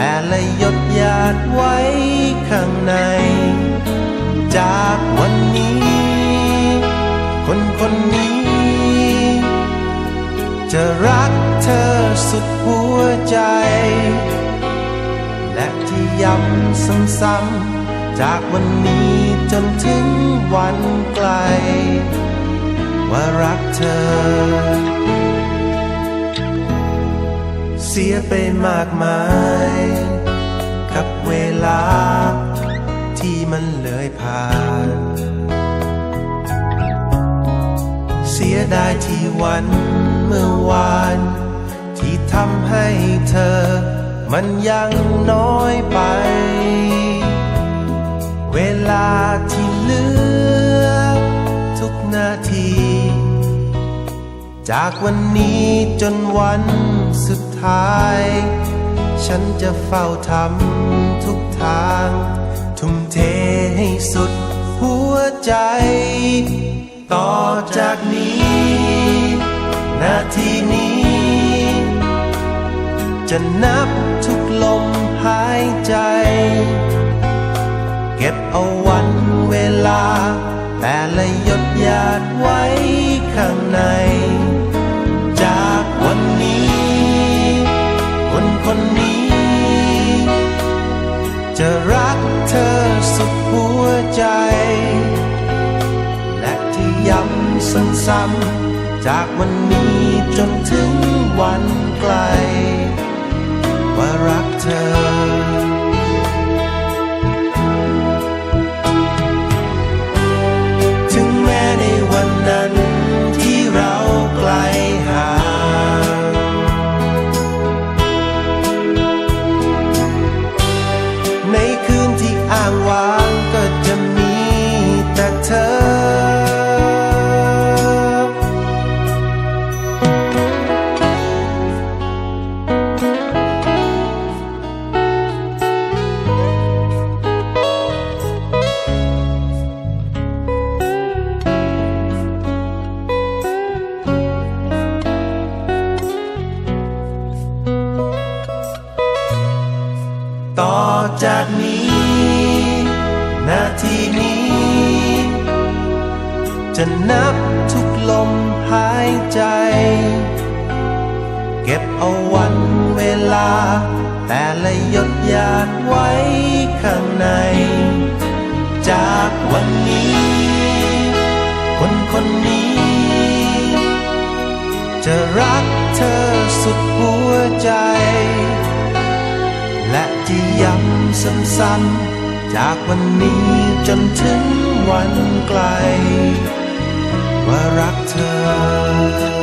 แต่ละหยดหยาดไว้ข้างใน จากวันนี้ คนคนนี้ จะรักเธอสุดหัวใจ และที่ย้ำซ้ำๆจากวันนี้จนถึงวันไกล ว่ารักเธอ เสียไปมากมาย กับเวลา ที่มันเลยผ่าน เสียดายที่วันเมื่อวาน ที่ทำให้เธอ มันยังน้อยไป เวลาที่เหลือ จากวันนี้จนวันสุดท้าย ฉันจะเฝ้าทำทุกทาง ทุ่มเทให้สุดหัวใจ ต่อจากนี้ นาทีนี้ จะนับทุกลมหายใจ เก็บเอาวันเวลา แต่ละหยดหยาดไว้ข้าง คนนนี้ จะรักเธอสุดหัวใจ และที่ย้ำซ้ำๆจากวันนี้จนถึงวันไกล ว่ารักเธอ ต่อจากนี้ นาทีนี้ จะนับทุกลมหายใจ เก็บเอาวันเวลา แต่ละหยดหยาดไว้ข้างใน จากวันนี้ คนคนนี้ จะรักเธอสุดหัวใจ และจะย้ำซ้ำๆจากวันนี้จนถึงวันไกล ว่ารักเธอ